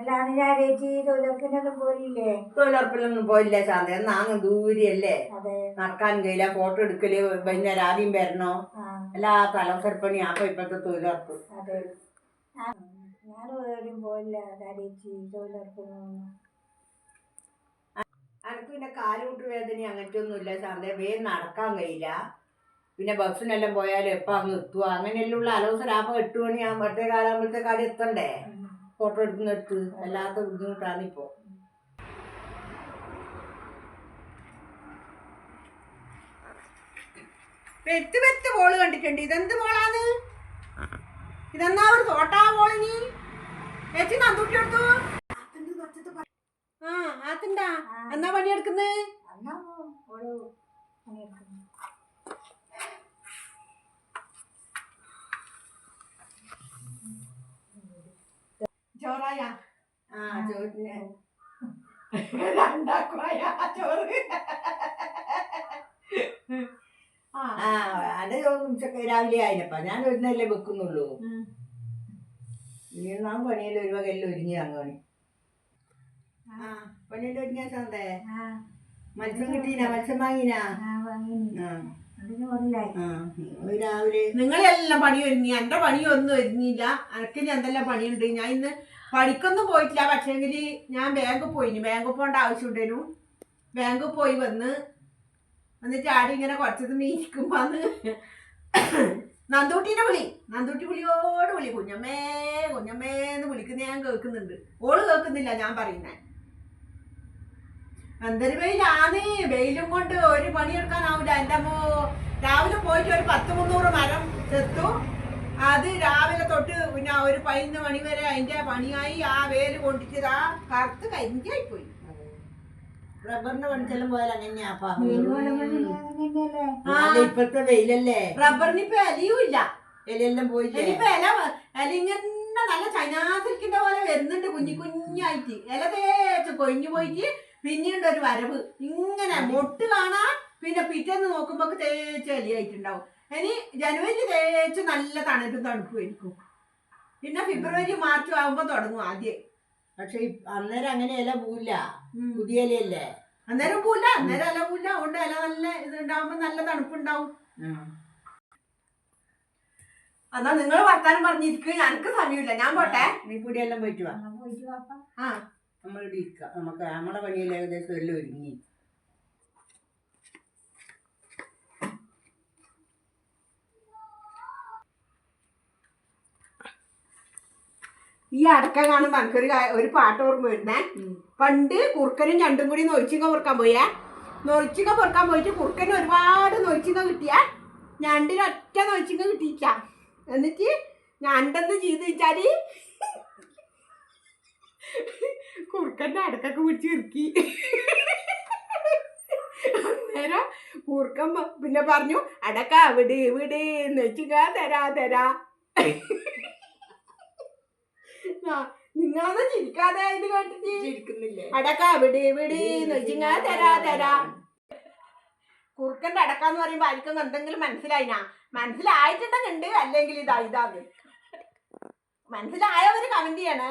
അല്ലാതെ തൊഴിലുറപ്പിനൊന്നും തൊഴിലുറപ്പിലൊന്നും പോയില്ല ശാന്ത. എന്നാങ്ങ് ദൂരെയല്ലേ? അതെ. നടക്കാൻ കഴിയില്ല ഫോട്ടോ എടുക്കൽ വൈകുന്നേരം ആദ്യം വരണോ? എല്ലാ തലസർപ്പണി അപ്പൊ ഇപ്പത്തെ തൊഴിലുറപ്പ്. അതെ. ഞാൻ ഞാൻ എവിടെയും പോയില്ല ഞായറാഴ്ച തൊഴിലുറപ്പിനൊന്നും. അനക്ക് പിന്നെ കാലുകൂട്ട് വേദന അങ്ങനത്തെ ഒന്നും ഇല്ല ശാന്ത. വേഗം നടക്കാൻ കഴിയില്ല. പിന്നെ ബസ്സിനെല്ലാം പോയാലും എപ്പോൾ അങ്ങ് എത്തുക അങ്ങനെയെല്ലാം ഉള്ള അലോസരാപ്പം എട്ട് കാലാകുമ്പോഴത്തെ കാലം എത്തണ്ടേ? ഫോട്ടോ എടുക്കുന്നിടത്ത് അല്ലാത്ത ബുദ്ധിമുട്ടാണ് ഇപ്പോൾ പെത്ത് പെത്ത് ബോൾ കണ്ടിട്ടുണ്ട്. ഇതെന്ത് ബോളാണ് ഇതെന്നാ ഒരു തോട്ടാ ബോൾ നീ ചേച്ചി നന്ദൂട്ടി എടുത്തു? ആ ആത്തിണ്ടാ. എന്നാ പണിയെടുക്കുന്നത് പണിയെടുക്കുന്നു ആ ചോറിന്. രണ്ടാക്കുമായ ചോറ്. ആ. അത് ഉച്ചയ്ക്ക് രാവിലെ ആയിരപ്പ ഞാൻ ഒരുന്നല്ലേ വെക്കുന്നുള്ളൂ. ഇനി നാം ഒരു വകയെല്ലാം ഒരുങ്ങി അങ്ങോണി ആ. പണിയെല്ലാം ഒരുങ്ങിയ സന്തേ ആ. മത്സ്യം കിട്ടീന? മത്സ്യം വാങ്ങിനാ? ആ രാവിലെ നിങ്ങളെല്ലാം പണി ഒരുങ്ങി. എന്റെ പണിയൊന്നും ഒരുങ്ങിയില്ല. അനക്കിനി എന്തെല്ലാം പണിയുണ്ട്? ഞാൻ ഇന്ന് പണിക്കൊന്നും പോയിട്ടില്ല. പക്ഷേങ്കിൽ ഞാൻ ബാങ്കിൽ പോയിനി ബാങ്കിൽ പോകേണ്ട ആവശ്യമുണ്ടേനു ബാങ്കിൽ പോയി വന്ന് എന്നിട്ട് ആടി ഇങ്ങനെ കുറച്ചത് മീനിക്കുമ്പോ അന്ന് നന്ദൂട്ടിനെ വിളി. നന്ദൂട്ടി വിളിയോട് വിളി. കുഞ്ഞമ്മേ കുഞ്ഞമ്മേ എന്ന് വിളിക്കുന്ന ഞാൻ കേൾക്കുന്നുണ്ട്. ഓൾ കേൾക്കുന്നില്ല ഞാൻ പറയുന്നേ. എന്തൊരു വെയിലാണ് വെയിലും കൊണ്ട് ഒരു പണിയെടുക്കാനാവില്ല എന്റെ അമ്മോ രാവിലെ പോയിട്ട് ഒരു പത്ത് മുന്നൂറ് മരം ചെത്തു. അത് രാവിലെ തൊട്ട് പിന്നെ ഒരു പതിനൊന്ന് മണി വരെ അതിന്റെ പണിയായി ആ വേൽ കൊണ്ടിട്ട് ആ കറുത്ത് കരിഞ്ചായി പോയി റബ്ബറിന്റെ പണിച്ചെല്ലാം പോയാൽ അല്ല ഇപ്പഴത്തെ വെയിലല്ലേ? റബ്ബറിന് ഇപ്പൊ ഇല്ല. ഇലയെല്ലാം പോയില്ലേ? ഇനിയിപ്പൊ ഇല ഇല ഇങ്ങനെ നല്ല ചൈനാസിൽക്കിന്റെ പോലെ വരുന്നുണ്ട് കുഞ്ഞു കുഞ്ഞായിട്ട്. ഇല തേച്ച് കൊഴിഞ്ഞു പോയിട്ട് പിന്നീട് ഒരു വരവ്. ഇങ്ങനെ മൊട്ട് കാണാൻ പിന്നെ പിറ്റേന്ന് നോക്കുമ്പോ തേച്ച് ഇലയായിട്ടുണ്ടാവും ഇനി ജനുവരി തേച്ച് നല്ല തണുപ്പും തണുപ്പുമായിരിക്കും. പിന്നെ ഫെബ്രുവരി മാർച്ച് ആകുമ്പോ തുടങ്ങും ആദ്യം. പക്ഷെ അന്നേരം അങ്ങനെ ഇല പോവില്ല. ഉം. പുതിയ ഇലയല്ലേ? അന്നേരം പൂല്ല അന്നേരം ഇല പൂല്ല അതുകൊണ്ട് ഇല നല്ല ഇത് ഉണ്ടാവുമ്പോ നല്ല തണുപ്പുണ്ടാവും. എന്നാ നിങ്ങൾ വർത്താനം പറഞ്ഞിരിക്ക. എനിക്ക് സമയമില്ല. ഞാൻ പോട്ടെ. നീ പുടിയെല്ലാം പോയിട്ട് വാ. എന്നാ പോയിട്ട് വാപ്പാ ആ. നമ്മൾ ഇവിടെ ഇരിക്കാം. നമുക്ക് നമ്മളെ പണിയെല്ലാം ഏകദേശം എല്ലാം ഒരുങ്ങി. ഈ അടക്ക കാണുമ്പോ എനിക്കൊരു ഒരു പാട്ട് ഓർമ്മ വരുന്നേ. പണ്ട് കുറുക്കനും ഞണ്ടും കൂടി നൊഴിച്ചിങ്ങ പൊറുക്കാൻ പോയേ. നൊഴിച്ചിങ്ങ പൊറുക്കാൻ പോയിട്ട് കുറുക്കന് ഒരുപാട് നൊഴിച്ചിങ്ങ കിട്ടിയ. ഞണ്ടിന് ഒറ്റ നൊഴിച്ചിങ്ങ കിട്ടിയില്ല. എന്നിട്ട് ഞണ്ടെന്ന് ചെയ്ത് വെച്ചാൽ കുറുക്കന്റെ അടക്കൊക്കെ പിടിച്ച് ഇറുക്കി. അന്നേരം കുറുക്കൻ പിന്നെ പറഞ്ഞു അടക്ക വിട് വിട് നൊഴിച്ചിങ്ങ തരാ തരാ. നിങ്ങളൊന്നും ചിരിക്കാതെ ഇത് കേട്ടിട്ട് ഇരിക്കുന്നില്ലേ അടക്ക വിട് വിട് നൊച്ചിങ്ങ തരാ തരാ. കുറുക്കന്റെ അടക്ക എന്ന് പറയുമ്പോ ആർക്കും എന്തെങ്കിലും മനസ്സിലായിനാ? മനസ്സിലായിട്ടുണ്ടെങ്കിൽ അല്ലെങ്കിൽ ഇതാ ഇതാ മനസ്സിലായവര് കമന്റ് ചെയ്യണേ.